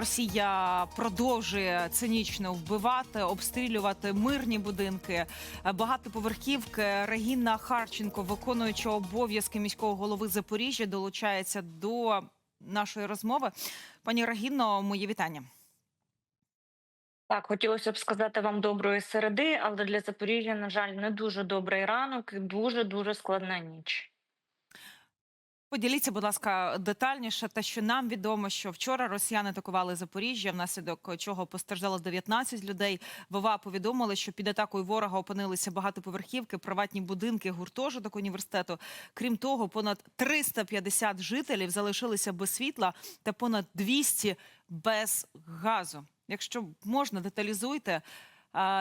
Росія продовжує цинічно вбивати, обстрілювати мирні будинки, багатоповерхівки. Регіна Харченко, виконуюча обов'язки міського голови Запоріжжя, долучається до нашої розмови. Пані Регіно, моє вітання. Так, хотілося б сказати вам доброї середи, але для Запоріжжя, на жаль, не дуже добрий ранок і дуже дуже складна ніч. Поділіться, будь ласка, детальніше. Те, що нам відомо, що вчора росіяни атакували Запоріжжя, внаслідок чого постраждало 19 людей. ВВА повідомили, що під атакою ворога опинилися багатоповерхівки, приватні будинки, гуртожиток університету. Крім того, понад 350 жителів залишилися без світла та понад 200 без газу. Якщо можна, деталізуйте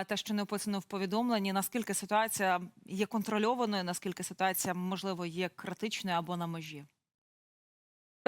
те, що не описано в повідомленні, наскільки ситуація є контрольованою, наскільки ситуація можливо є критичною або на межі.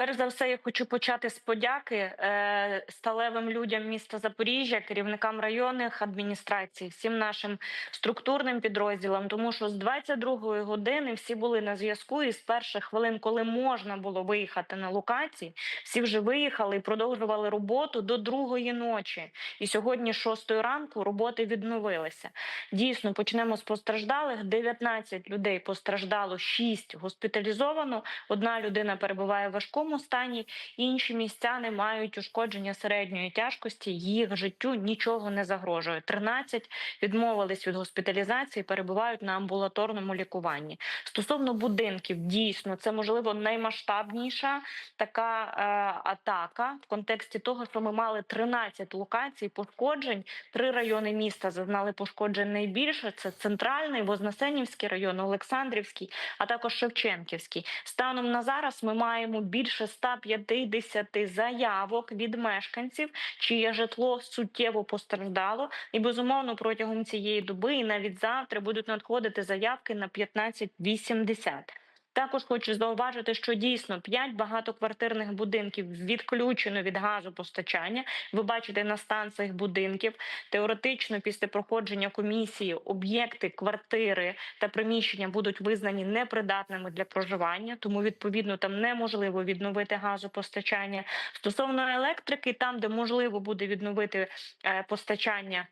Перш за все, я хочу почати з подяки е, сталевим людям міста Запоріжжя, керівникам районних адміністрацій, всім нашим структурним підрозділам, тому що з 22-ї години всі були на зв'язку, і з перших хвилин, коли можна було виїхати на локації, всі вже виїхали і продовжували роботу до другої ночі. І сьогодні, з 6 ранку, роботи відновилися. Дійсно, почнемо з постраждалих. 19 людей постраждало, 6 госпіталізовано. Одна людина перебуває в важкому стані, інші містяни мають ушкодження середньої тяжкості. Їх життю нічого не загрожує. 13 відмовились від госпіталізації, перебувають на амбулаторному лікуванні. Стосовно будинків, дійсно, це можливо наймасштабніша така е, атака в контексті того, що ми мали 13 локацій пошкоджень. Три райони міста зазнали пошкоджень найбільше. Це центральний, Вознесенівський район, Олександрівський, а також Шевченківський. Станом на зараз ми маємо більше 150 заявок від мешканців, чиє житло суттєво постраждало, і безумовно протягом цієї доби і навіть завтра будуть надходити заявки на 1580. Також хочу зауважити, що дійсно 5 багатоквартирних будинків відключено від газопостачання. Ви бачите на станціях будинків. Теоретично, після проходження комісії, об'єкти, квартири та приміщення будуть визнані непридатними для проживання, тому відповідно там неможливо відновити газопостачання. Стосовно електрики, там де можливо буде відновити е, постачання.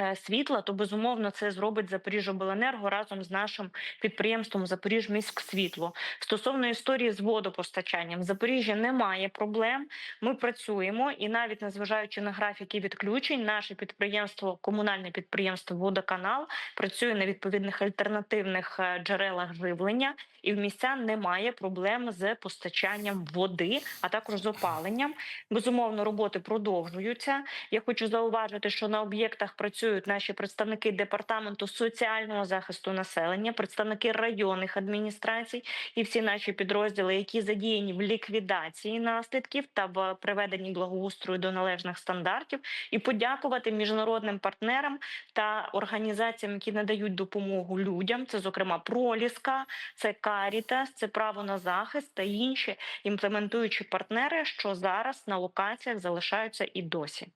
Е, Світла, то безумовно це зробить Запоріжжобленерго разом з нашим підприємством Запоріжміськсвітло. Стосовно історії з водопостачанням, в Запоріжжя немає проблем. Ми працюємо і навіть незважаючи на графіки відключень, наше підприємство, комунальне підприємство Водоканал працює на відповідних альтернативних е, джерелах живлення, і в містян немає проблем з постачанням води, а також з опаленням. Безумовно, роботи продовжуються. Я хочу зауважити, що на об'єктах працюють наші представники департаменту соціального захисту населення, представники районних адміністрацій і всі наші підрозділи, які задіяні в ліквідації наслідків та в приведенні благоустрою до належних стандартів, і подякувати міжнародним партнерам та організаціям, які надають допомогу людям. Це зокрема Проліска, це Карітас, це право на захист та інші імплементуючі партнери, що зараз на локаціях залишаються і досі.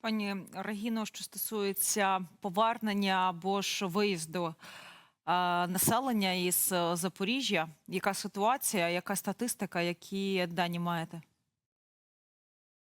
Пані Регіно, що стосується повернення або ж виїзду е, населення із е, Запоріжжя, яка ситуація, яка статистика, які дані маєте?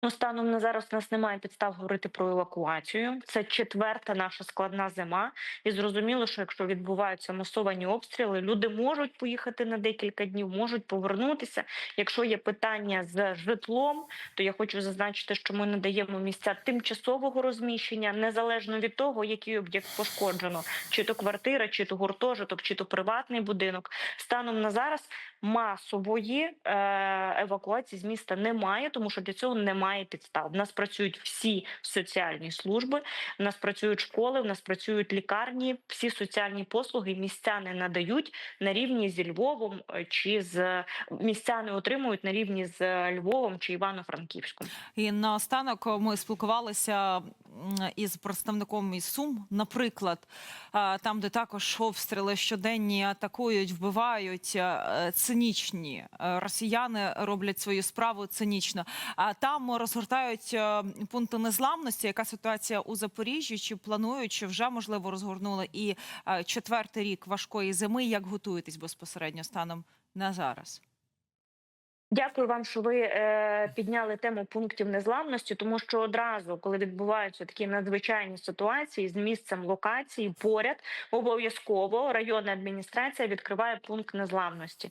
Ну, станом на зараз у нас немає підстав говорити про евакуацію. Це четверта наша складна зима, і зрозуміло, що якщо відбуваються масовані обстріли, люди можуть поїхати на декілька днів, можуть повернутися. Якщо є питання з житлом, то я хочу зазначити, що ми надаємо місця тимчасового розміщення незалежно від того, який об'єкт пошкоджено, чи то квартира, чи то гуртожиток, чи то приватний будинок. Станом на зараз масової е, евакуації з міста немає, тому що для цього немає підстав. У нас працюють всі соціальні служби, у нас працюють школи, у нас працюють лікарні, всі соціальні послуги містяни надають на рівні зі Львовом е, чи з містяни отримують на рівні з е, Львовом чи Івано-Франківськом. І наостанок ми спілкувалися із представником із Сум, наприклад, там, де також обстріли щоденні атакують, вбивають цинічні е, росіяни роблять свою справу цинічно. А там розгортають е, пункти незламності. Яка ситуація у Запоріжжі? Чи планують, чи вже можливо розгорнули і е, четвертий рік важкої зими? Як готуєтесь безпосередньо станом на зараз? Дякую вам, що ви е, підняли тему пунктів незламності, тому що одразу, коли відбуваються такі надзвичайні ситуації з місцем локації, поряд обов'язково районна адміністрація відкриває пункт незламності.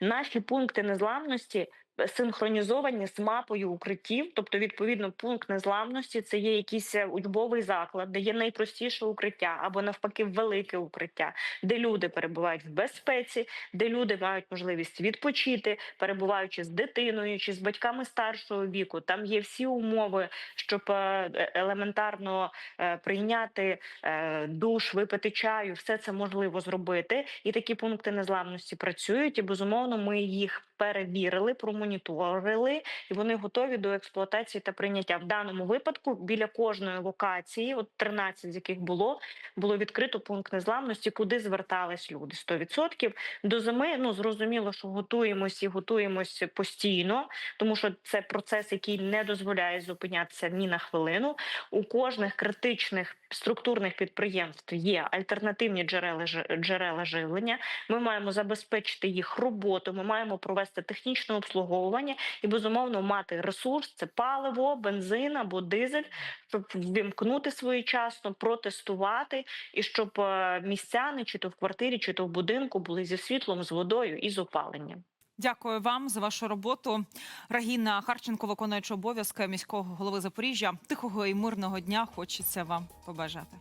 Наші пункти незламності синхронізовані з мапою укриттів, тобто, відповідно, пункт незламності це є якийсь е, учбовий заклад, де є найпростіше укриття або навпаки велике укриття, де люди перебувають в безпеці, де люди мають можливість відпочити, перебуваючи з дитиною чи з батьками старшого віку. Там є всі умови, щоб е, елементарно е, прийняти е, душ, випити чаю. Все це можливо зробити. І такі пункти незламності працюють. І безумовно, ми їх перевірили, промоніторили, і вони готові до експлуатації та прийняття. В даному випадку біля кожної локації, от 13 з яких було, було відкрито пункт незламності, куди звертались люди 100%. До зими ну зрозуміло, що готуємось і готуємось постійно, тому що це процес, який не дозволяє зупинятися ні на хвилину. У кожних критичних структурних підприємств є альтернативні джерела джерела живлення. Ми маємо забезпечити їх роботу. Ми маємо провести технічне обслуговування і безумовно мати ресурс: це паливо, бензин або дизель, щоб ввімкнути своєчасно, протестувати, і щоб е, містяни, чи то в квартирі, чи то в будинку, були зі світлом, з водою і з опаленням. Дякую вам за вашу роботу. Рагіна Харченко, виконуюча обов'язки міського голови Запоріжжя. Тихого і мирного дня хочеться вам побажати.